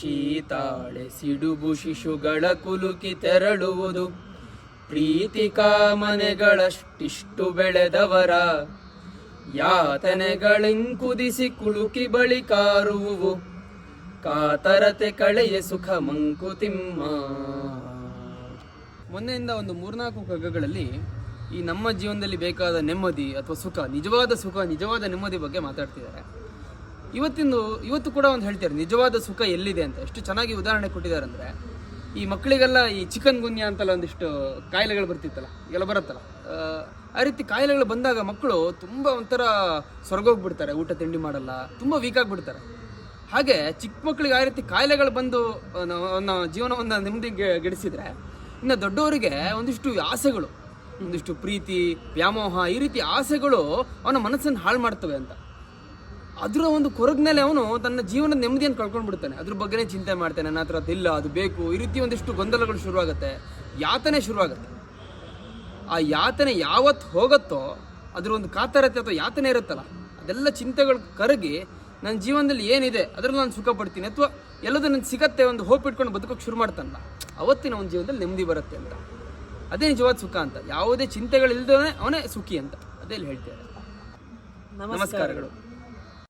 ಶೀತಾಳೆ ಸಿಡುಬು ಶಿಶುಗಳ ಕುಲುಕಿ ತೆರಳುವುದು. ಪ್ರೀತಿ ಕಾಮನೆಗಳಷ್ಟಿಷ್ಟು ಬೆಳೆದವರ. ಯಾತನೆಗಳಿಂಕುದಿಸಿ ಕುಲುಕಿ ಬಳಿ ಕಾರುವು ಕಾತರತೆ ಕಳೆಯ ಸುಖ ಮಂಕುತಿಮ್ಮ ಮೊನ್ನೆಯಿಂದ ಒಂದು ಮೂರ್ನಾಲ್ಕು ಕಗ್ಗಗಳಲ್ಲಿ ಈ ನಮ್ಮ ಜೀವನದಲ್ಲಿ ಬೇಕಾದ ನೆಮ್ಮದಿ ಅಥವಾ ಸುಖ, ನಿಜವಾದ ಸುಖ, ನಿಜವಾದ ನೆಮ್ಮದಿ ಬಗ್ಗೆ ಮಾತಾಡ್ತಿದ್ದಾರೆ. ಇವತ್ತಿಂದು ಇವತ್ತು ಕೂಡ ಒಂದು ಹೇಳ್ತಾರೆ ನಿಜವಾದ ಸುಖ ಎಲ್ಲಿದೆ ಅಂತ. ಎಷ್ಟು ಚೆನ್ನಾಗಿ ಉದಾಹರಣೆ ಕೊಟ್ಟಿದ್ದಾರೆ ಅಂದರೆ ಈ ಮಕ್ಕಳಿಗೆಲ್ಲ ಈ ಚಿಕನ್ ಗುನ್ಯಾ ಅಂತೆಲ್ಲ ಒಂದಿಷ್ಟು ಕಾಯಿಲೆಗಳು ಬರ್ತಿತ್ತಲ್ಲ ಎಲ್ಲ ಬರುತ್ತಲ್ಲ. ಆ, ರೀತಿ ಕಾಯಿಲೆಗಳು ಬಂದಾಗ ಮಕ್ಕಳು ತುಂಬ ಒಂಥರ ಸೊರಗೋಗ್ಬಿಡ್ತಾರೆ ಊಟ ತಿಂಡಿ ಮಾಡಲ್ಲ ತುಂಬ ವೀಕ್ ಆಗಿಬಿಡ್ತಾರೆ. ಹಾಗೆ ಚಿಕ್ಕ ಮಕ್ಕಳಿಗೆ ಆ ರೀತಿ ಕಾಯಿಲೆಗಳು ಬಂದು ಜೀವನವನ್ನು ನೆಮ್ಮದಿ ಗೆಡಿಸಿದ್ರೆ ಇನ್ನು ದೊಡ್ಡವರಿಗೆ ಒಂದಿಷ್ಟು ಆಸೆಗಳು ಒಂದಿಷ್ಟು ಪ್ರೀತಿ ವ್ಯಾಮೋಹ ಈ ರೀತಿ ಆಸೆಗಳು ಅವನ ಮನಸ್ಸನ್ನು ಹಾಳು ಮಾಡ್ತವೆ ಅಂತ. ಅದರ ಒಂದು ಕೊರಗ್ನಲ್ಲಿ ಅವನು ತನ್ನ ಜೀವನದ ನೆಮ್ಮದಿಯನ್ನು ಕಳ್ಕೊಂಡು ಬಿಡ್ತಾನೆ. ಅದ್ರ ಬಗ್ಗೆನೇ ಚಿಂತೆ ಮಾಡ್ತಾನೆ ನನ್ನ ಹತ್ರ ಅದಿಲ್ಲ ಅದು ಬೇಕು. ಈ ರೀತಿ ಒಂದಿಷ್ಟು ಗೊಂದಲಗಳು ಶುರುವಾಗುತ್ತೆ. ಯಾತನೆ ಶುರುವಾಗುತ್ತೆ. ಆ ಯಾತನೆ ಯಾವತ್ತು ಹೋಗುತ್ತೋ ಅದ್ರ ಒಂದು ಕಾತರತೆ ಅಥವಾ ಯಾತನೆ ಇರುತ್ತಲ್ಲ ಅದೆಲ್ಲ ಚಿಂತೆಗಳು ಕರಗಿ ನನ್ನ ಜೀವನದಲ್ಲಿ ಏನಿದೆ ಅದರಲ್ಲಿ ನಾನು ಸುಖ ಪಡ್ತೀನಿ ಅಥವಾ ಎಲ್ಲದೂ ನನಗೆ ಸಿಗತ್ತೆ ಒಂದು ಹೋಪ್ ಇಟ್ಕೊಂಡು ಬದುಕೋಕೆ ಶುರು ಮಾಡ್ತಾನಲ್ಲ ಅವತ್ತಿನ ಒಂದು ಜೀವನದಲ್ಲಿ ನೆಮ್ಮದಿ ಬರುತ್ತೆ ಅಂತ. ಅದೇ ನಿಜವಾದ ಸುಖ ಅಂತ. ಯಾವುದೇ ಚಿಂತೆಗಳಿಲ್ದೇ ಅವನೇ ಸುಖಿ ಅಂತ. ಅದೇ ಹೇಳ್ತೇನೆ. ಹೇಳ್ತಾರೆ ನಮಸ್ಕಾರಗಳು.